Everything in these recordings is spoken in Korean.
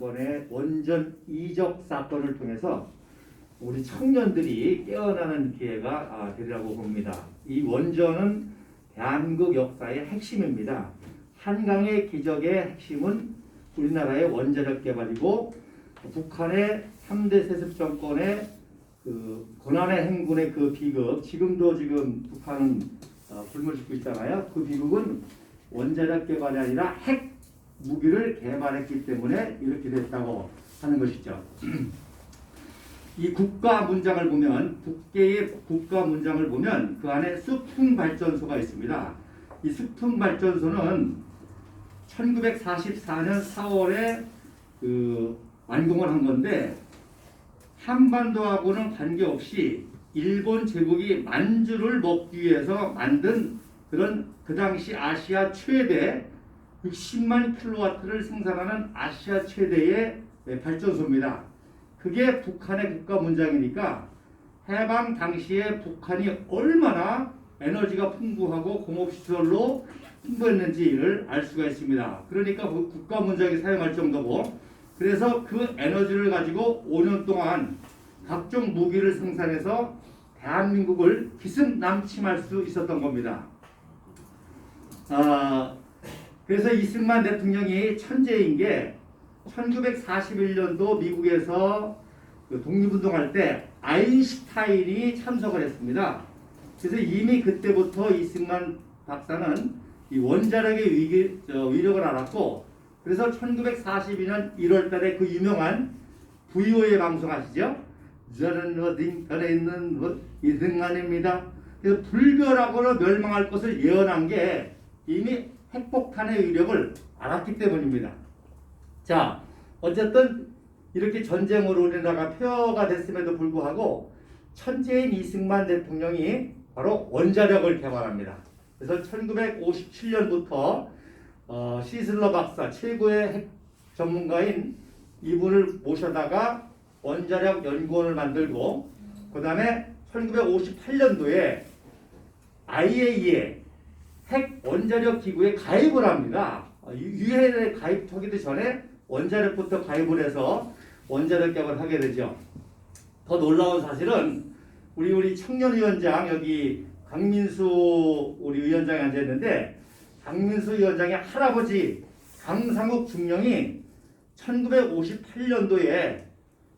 건의 원전 이적 사건을 통해서 우리 청년들이 깨어나는 기회가 아, 되리라고 봅니다. 이 원전은 대한민국 역사의 핵심입니다. 한강의 기적의 핵심은 우리나라의 원자력 개발이고 북한의 3대 세습 정권의 그 고난의 행군의 그 비극 지금도 지금 북한은 어, 굶을 줍고 있잖아요. 그 비극은 원자력 개발이 아니라 핵 무기를 개발했기 때문에 이렇게 됐다고 하는 것이죠. 이 국가 문장을 보면 북계의 국가 문장을 보면 그 안에 수풍 발전소가 있습니다. 이 수풍 발전소는 1944년 4월에 그 완공을 한 건데 한반도하고는 관계없이 일본 제국이 만주를 먹기 위해서 만든 그런 그 당시 아시아 최대 60만 킬로와트를 생산하는 아시아 최대의 발전소입니다. 그게 북한의 국가 문장이니까 해방 당시에 북한이 얼마나 에너지가 풍부하고 공업시설로 풍부했는지를 알 수가 있습니다. 그러니까 그 국가 문장이 사용할 정도고 그래서 그 에너지를 가지고 5년 동안 각종 무기를 생산해서 대한민국을 기승남침할 수 있었던 겁니다. 아, 그래서 이승만 대통령이 천재인 게 1941년도 미국에서 그 독립운동할 때 아인슈타인이 참석을 했습니다. 그래서 이미 그때부터 이승만 박사는 이 원자력의 위기, 저, 위력을 알았고 그래서 1942년 1월 달에 그 유명한 VOA 방송 아시죠? 저는 어딘가에 있는 뭐 이승만입니다. 그래서 불멸하거나 멸망할 것을 예언한 게 이미 핵폭탄의 위력을 알았기 때문입니다. 자, 어쨌든 이렇게 전쟁으로 우리나라가 폐허가 됐음에도 불구하고 천재인 이승만 대통령이 바로 원자력을 개발합니다. 그래서 1957년부터 어, 시슬러 박사 최고의 핵 전문가인 이분을 모셔다가 원자력 연구원을 만들고 그 다음에 1958년도에 IAEA 핵 원자력 기구에 가입을 합니다. 어, 유엔에 가입하기도 전에 원자력부터 가입을 해서 원자력 개발을 하게 되죠. 더 놀라운 사실은 우리 우리 청년 위원장 여기 강민수 우리 위원장이 앉아 있는데 강민수 위원장의 할아버지 강상욱 중령이 1958년도에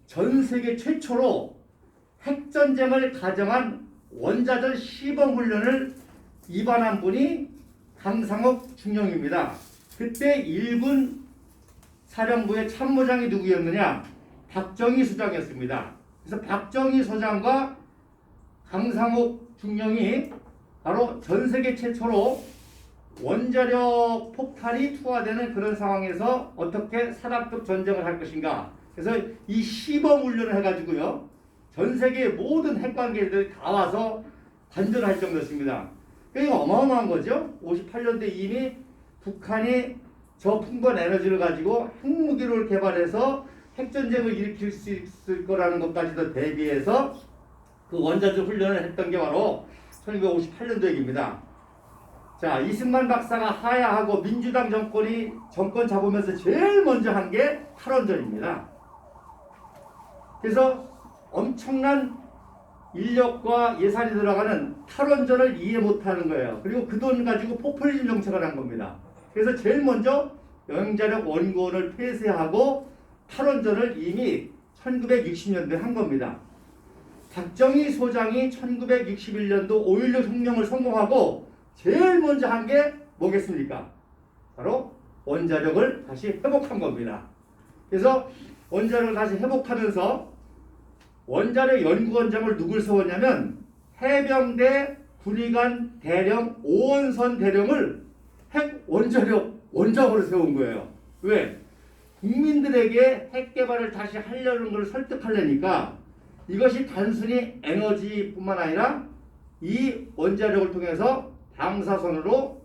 전 세계 최초로 핵전쟁을 가정한 원자전 시범 훈련을 입안한 분이 강상욱 중령입니다. 그때 일군 사령부의 참모장이 누구였느냐? 박정희 수장이었습니다. 그래서 박정희 소장과 강상욱 중령이 바로 전 세계 최초로 원자력 폭탄이 투하되는 그런 상황에서 어떻게 산업적 전쟁을 할 것인가. 그래서 이 시범 훈련을 해가지고요. 전 세계 모든 핵관계들이 다 와서 관전할 정도였습니다. 그러니까 어마어마한 거죠. 58년대 이미 북한이 저 풍부한 에너지를 가지고 핵무기를 개발해서 핵전쟁을 일으킬 수 있을 거라는 것까지도 대비해서 그 원자적 훈련을 했던 게 바로 1958년도 얘기입니다. 자, 이승만 박사가 하야하고 민주당 정권이 정권 잡으면서 제일 먼저 한 게 탈원전입니다. 그래서 엄청난 인력과 예산이 들어가는 탈원전을 이해 못하는 거예요. 그리고 그 돈 가지고 포퓰리즘 정책을 한 겁니다. 그래서 제일 먼저 영자력 원고원을 폐쇄하고 탈원전을 이미 1960년도에 한 겁니다. 박정희 소장이 1961년도 5.16 혁명을 성공하고 제일 먼저 한 게 뭐겠습니까? 바로 원자력을 다시 회복한 겁니다. 그래서 원자력을 다시 회복하면서 원자력 연구원장을 누굴 세웠냐면 해병대 군의관 대령 오원선 대령을 핵 원자력 원장으로 세운 거예요. 왜? 국민들에게 핵 개발을 다시 하려는 걸 설득하려니까 이것이 단순히 에너지뿐만 아니라 이 원자력을 통해서 방사선으로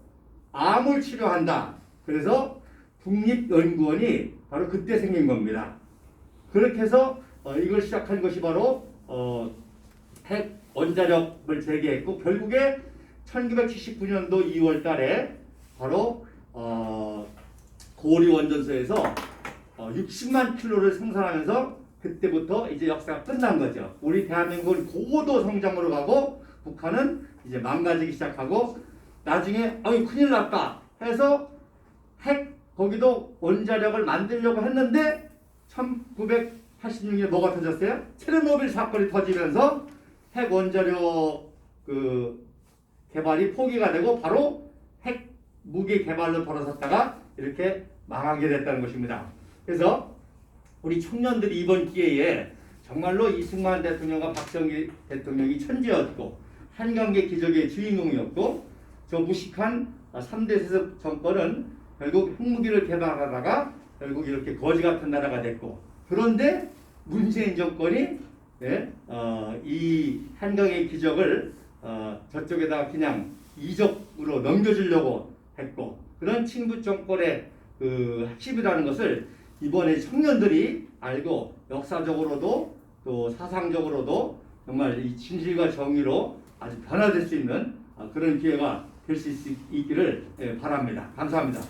암을 치료한다. 그래서 국립연구원이 바로 그때 생긴 겁니다. 그렇게 해서 어, 이걸 시작한 것이 바로 어, 핵 원자력을 재개했고 결국에 1979년도 2월 달에 바로 어, 고리 원전소에서 어, 60만 킬로를 생산하면서 그때부터 이제 역사가 끝난 거죠. 우리 대한민국은 고도 성장으로 가고 북한은 이제 망가지기 시작하고 나중에 어이 큰일 났다 해서 핵 거기도 원자력을 만들려고 했는데 1986년에 뭐가 터졌어요? 체르노빌 사건이 터지면서 핵 원자력 그 개발이 포기가 되고 바로 핵 무기 개발로 돌아섰다가 이렇게 망하게 됐다는 것입니다. 그래서 우리 청년들이 이번 기회에 정말로 이승만 대통령과 박정희 대통령이 천재였고 한강계 기적의 주인공이었고 저 무식한 3대 세습 정권은 결국 핵무기를 개발하다가 결국 이렇게 거지 같은 나라가 됐고 그런데 문재인 정권이 예, 어, 이 한강의 기적을 어, 저쪽에다가 그냥 이적으로 넘겨주려고 했고 그런 친부 정권의 그 핵심이라는 것을 이번에 청년들이 알고 역사적으로도 또 사상적으로도 정말 이 진실과 정의로 아주 변화될 수 있는 어, 그런 기회가 될 수 있기를 예, 바랍니다. 감사합니다.